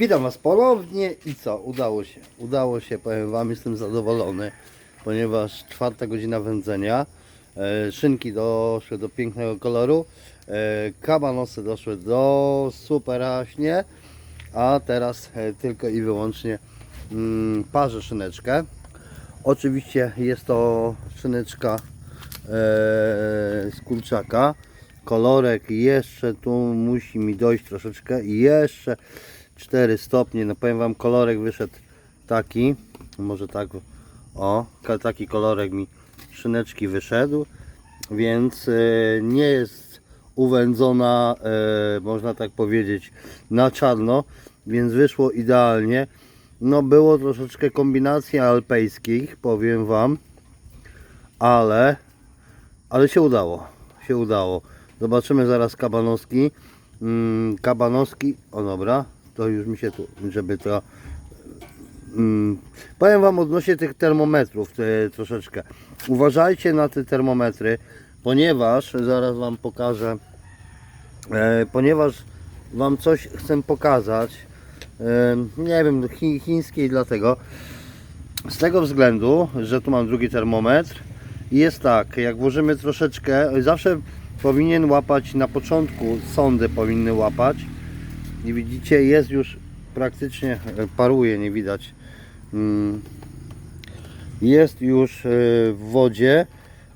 Witam Was ponownie i co? Udało się. Udało się, powiem Wam, jestem zadowolony, ponieważ czwarta godzina wędzenia. E, szynki doszły do pięknego koloru. E, kabanosy doszły do superaśnie. A teraz e, tylko i wyłącznie mm, parzę szyneczkę. Oczywiście jest to szyneczka e, z kurczaka. Kolorek jeszcze tu musi mi dojść troszeczkę. Jeszcze 4 stopnie. No powiem Wam, kolorek wyszedł taki. Może tak, o, taki kolorek mi szyneczki wyszedł. Więc e, nie jest uwędzona, e, można tak powiedzieć, na czarno. Więc wyszło idealnie. No było troszeczkę kombinacji alpejskich, powiem Wam, ale, ale się udało, się udało. Zobaczymy zaraz kabanowski. Mm, kabanowski, o dobra, to już mi się tu, żeby to... Mm, powiem Wam odnośnie tych termometrów e, troszeczkę. Uważajcie na te termometry, ponieważ, zaraz Wam pokażę, e, ponieważ Wam coś chcę pokazać, e, nie wiem, chi, chińskiej dlatego, z tego względu, że tu mam drugi termometr i jest tak, jak włożymy troszeczkę, zawsze powinien łapać na początku, sondy powinny łapać i widzicie, jest już praktycznie, e, paruje, nie widać, Mm, jest już e, w wodzie,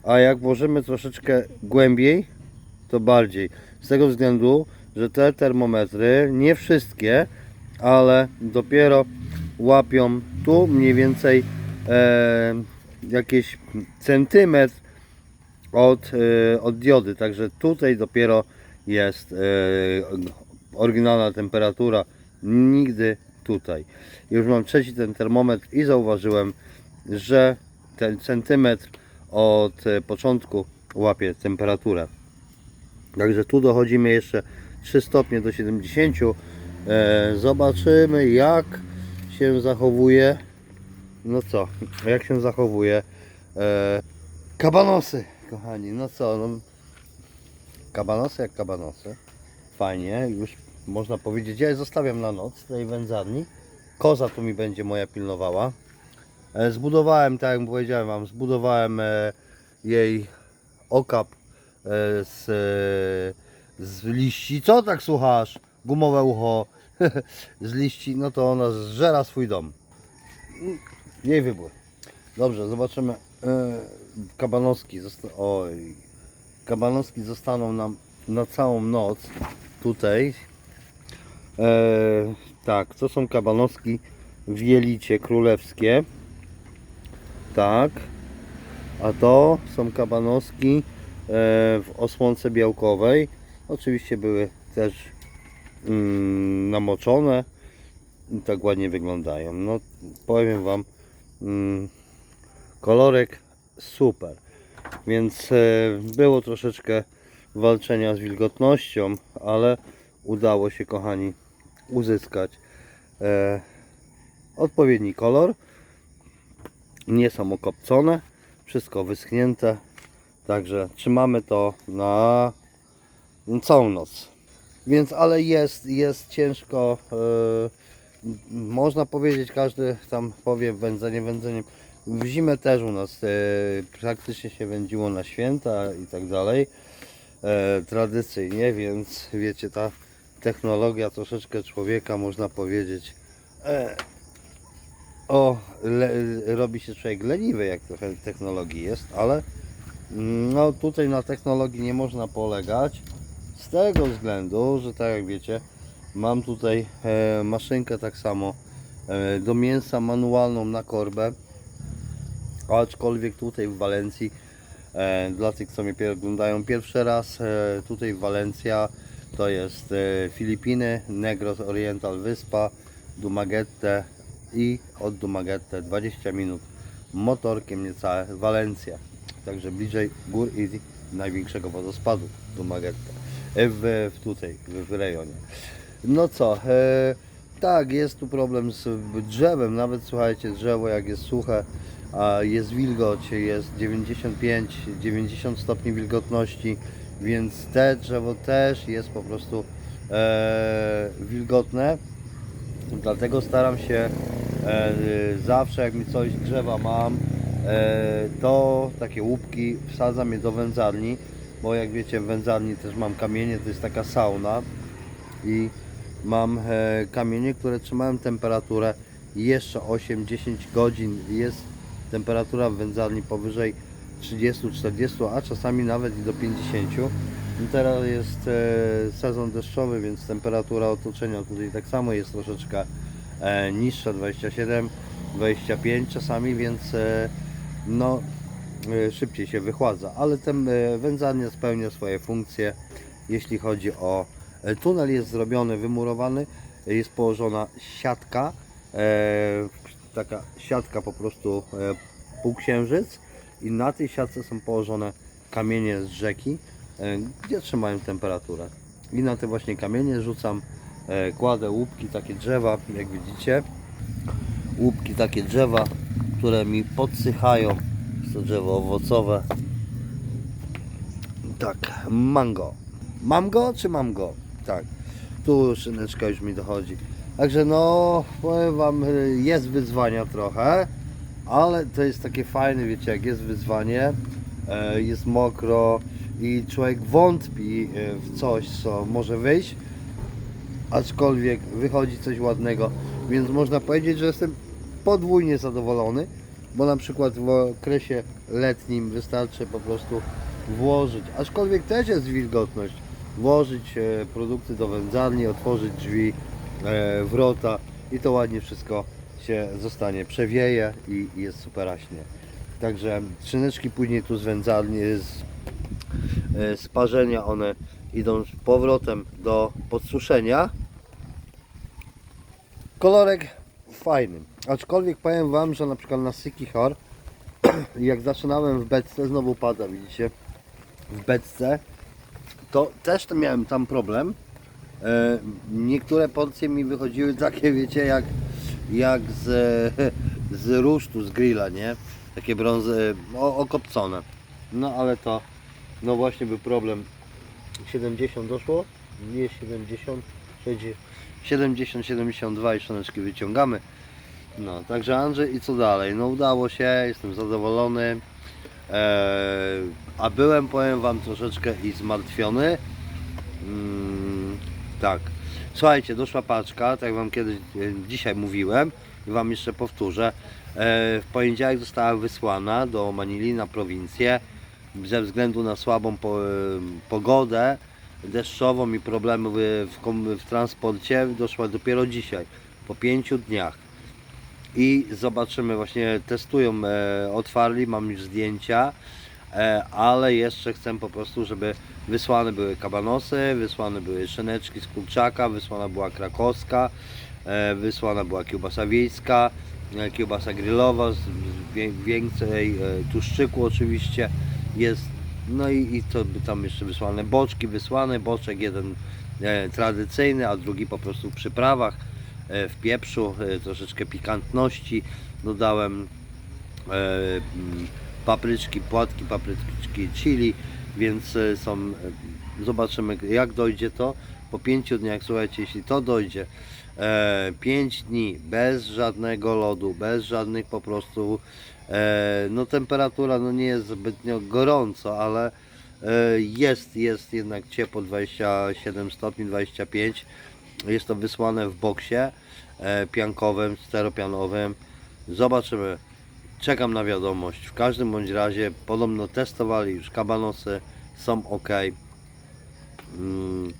a jak włożymy troszeczkę głębiej, to bardziej. Z tego względu, że te termometry, nie wszystkie, ale dopiero łapią tu mniej więcej e, jakieś centymetr od, e, od diody. Także tutaj dopiero jest e, oryginalna temperatura. Nigdy tutaj. Już mam trzeci ten termometr i zauważyłem, że ten centymetr od e, początku łapie temperaturę. Także tu dochodzimy jeszcze 3 stopnie do 70. E, zobaczymy jak się zachowuje. No co, jak się zachowuje e, kabanosy, kochani. No co, no, kabanosy jak kabanosy. Fajnie, już można powiedzieć. Ja je zostawiam na noc tej wędzarni. Koza tu mi będzie moja pilnowała. E, zbudowałem, tak jak powiedziałem Wam, zbudowałem e, jej okap e, z, z liści. Co tak słuchasz? Gumowe ucho z liści, no to ona zżera swój dom. Jej wybór. Dobrze, zobaczymy. Kabanowski, zosta- oj, kabanowski zostaną nam na całą noc tutaj. E, tak, to są kabanowski w jelicie królewskie. Tak. A to są kabanowski e, w osłonce białkowej. Oczywiście były też mm, namoczone i tak ładnie wyglądają. No powiem Wam, mm, kolorek super. Więc e, było troszeczkę walczenia z wilgotnością, ale udało się kochani uzyskać e, odpowiedni kolor. Nie są okopcone, wszystko wyschnięte. Także trzymamy to na całą noc. Więc ale jest, jest ciężko. e, można powiedzieć, każdy tam powie wędzenie, wędzenie. W zimę też u nas e, praktycznie się wędziło na święta i tak dalej. E, tradycyjnie, więc wiecie, ta technologia troszeczkę człowieka, można powiedzieć, e, o, le, robi się człowiek leniwy, jak trochę technologii jest, ale mm, no tutaj na technologii nie można polegać z tego względu, że tak jak wiecie, mam tutaj e, maszynkę tak samo e, do mięsa manualną na korbę, aczkolwiek tutaj w Walencji dla tych co mnie oglądają pierwszy raz e, tutaj Walencja to jest e, Filipiny, Negros Oriental Wyspa, Dumaguete i od Dumaguete 20 minut motorkiem niecałe Walencja. Także bliżej gór i największego wodospadu Dumaguete e, w, w tutaj, w, w rejonie. No co, e, tak, jest tu problem z drzewem, nawet słuchajcie, drzewo jak jest suche, jest wilgoć, jest 95-90 stopni wilgotności, więc te drzewo też jest po prostu e, wilgotne. Dlatego staram się e, zawsze jak mi coś drzewa mam, e, to takie łupki wsadzam je do wędzarni, bo jak wiecie w wędzarni też mam kamienie, to jest taka sauna i mam e, kamienie, które trzymają temperaturę jeszcze 8-10 godzin. Jest temperatura w wędzarni powyżej 30-40, a czasami nawet i do 50. No teraz jest e, sezon deszczowy, więc temperatura otoczenia tutaj tak samo jest troszeczkę e, niższa, 27, 25 czasami, więc e, no szybciej się wychładza, ale ten wędzarnia spełnia swoje funkcje, jeśli chodzi o tunel jest zrobiony, wymurowany, jest położona siatka, taka siatka po prostu e, półksiężyc i na tej siatce są położone kamienie z rzeki, e, gdzie trzymają temperaturę. I na te właśnie kamienie rzucam, e, kładę łupki, takie drzewa, jak widzicie. Łupki, takie drzewa, które mi podsychają. Jest to drzewo owocowe. Tak, mango. Mam go czy mam go? Tak. Tu szyneczka już mi dochodzi. Także no, powiem Wam, jest wyzwania trochę, ale to jest takie fajne, wiecie, jak jest wyzwanie, e, jest mokro i człowiek wątpi e, w coś, co może wyjść, aczkolwiek wychodzi coś ładnego, więc można powiedzieć, że jestem podwójnie zadowolony, bo na przykład w okresie letnim wystarczy po prostu włożyć, aczkolwiek też jest wilgotność, włożyć e, produkty do wędzarni, otworzyć drzwi, wrota i to ładnie wszystko się zostanie, przewieje i jest superaśnie. Także trzyneczki później tu z wędzarni, z, e, z parzenia one idą z powrotem do podsuszenia. Kolorek fajny, aczkolwiek powiem Wam, że na przykład na Sykichor jak zaczynałem w beczce, znowu pada widzicie, w beczce, to też miałem tam problem. E, niektóre porcje mi wychodziły takie, wiecie, jak, jak z, z rusztu, z grilla, nie? Takie brązy, o, okopcone. No ale to, no właśnie był problem. 70 doszło? Nie 70, 70, 72 i szaneczki wyciągamy. No, także Andrzej i co dalej? No udało się, jestem zadowolony. Eee, a byłem, powiem Wam, troszeczkę i zmartwiony. Mm, tak. Słuchajcie, doszła paczka, tak Wam kiedyś e, dzisiaj mówiłem i Wam jeszcze powtórzę. E, w poniedziałek została wysłana do Manili na prowincję ze względu na słabą e, pogodę deszczową i problemy w, w, transporcie doszła dopiero dzisiaj, po pięciu dniach i zobaczymy, właśnie testują, otwarli, mam już zdjęcia, ale jeszcze chcę po prostu, żeby wysłane były kabanosy, wysłane były szyneczki z kurczaka, wysłana była krakowska, e, wysłana była kiełbasa wiejska, e, kiełbasa grillowa z, więcej e, tłuszczyku oczywiście jest, no i, i to tam jeszcze wysłane? Boczki, wysłane, boczek jeden e, tradycyjny, a drugi po prostu w przyprawach e, w pieprzu, e, troszeczkę pikantności dodałem e, papryczki, płatki papryczki chili, więc e, są, e, zobaczymy jak dojdzie to po pięciu dniach, słuchajcie, jeśli to dojdzie e, 5 dni bez żadnego lodu, bez żadnych po prostu no temperatura no nie jest zbytnio gorąco, ale jest, jest jednak ciepło 27 stopni, 25 jest to wysłane w boksie piankowym, steropianowym. Zobaczymy. Czekam na wiadomość. W każdym bądź razie podobno testowali już kabanosy, są ok. Mm,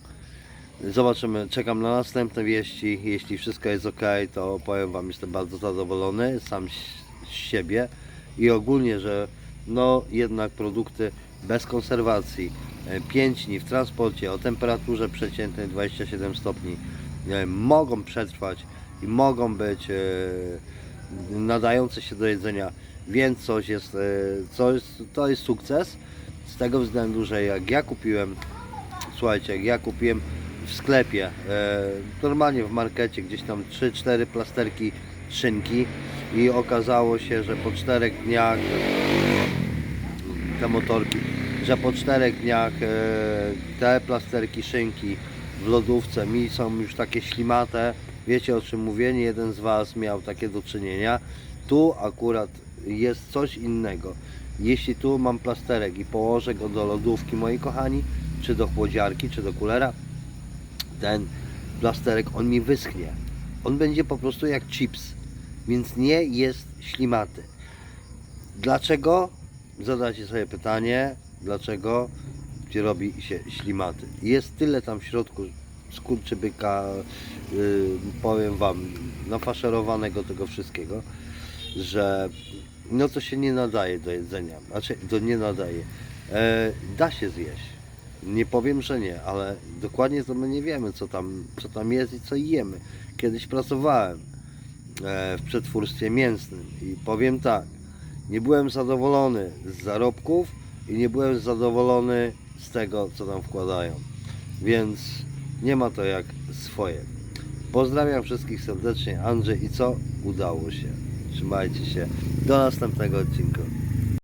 Zobaczymy, czekam na następne wieści. Jeśli wszystko jest ok, to powiem Wam, jestem bardzo zadowolony sam z- siebie i ogólnie, że no jednak produkty bez konserwacji, 5 dni w transporcie o temperaturze przeciętnej 27 stopni e, mogą przetrwać i mogą być e, nadające się do jedzenia, więc coś jest, e, coś, to jest sukces z tego względu, że jak ja kupiłem słuchajcie, jak ja kupiłem w sklepie, e, normalnie w markecie, gdzieś tam 3-4 plasterki szynki i okazało się, że po 4 dniach te motorki, że po 4 dniach e, te plasterki szynki w lodówce mi są już takie ślimate, Wiecie o czym mówię, nie jeden z Was miał takie do czynienia. Tu akurat jest coś innego. Jeśli tu mam plasterek i położę go do lodówki, moi kochani, czy do chłodziarki, czy do kulera, ten plasterek, on mi wyschnie. On będzie po prostu jak chips, więc nie jest ślimaty. Dlaczego? Zadacie sobie pytanie, dlaczego robi się ślimaty. Jest tyle tam w środku skurczybyka, yy, powiem Wam, nafaszerowanego tego wszystkiego, że no to się nie nadaje do jedzenia, znaczy to nie nadaje. E, da się zjeść. Nie powiem, że nie, ale dokładnie to my nie wiemy, co tam, co tam jest i co jemy. Kiedyś pracowałem e, w przetwórstwie mięsnym i powiem tak, nie byłem zadowolony z zarobków i nie byłem zadowolony z tego, co tam wkładają. Więc nie ma to jak swoje. Pozdrawiam wszystkich serdecznie. Andrzej i co? Udało się. Trzymajcie się. Do następnego odcinka.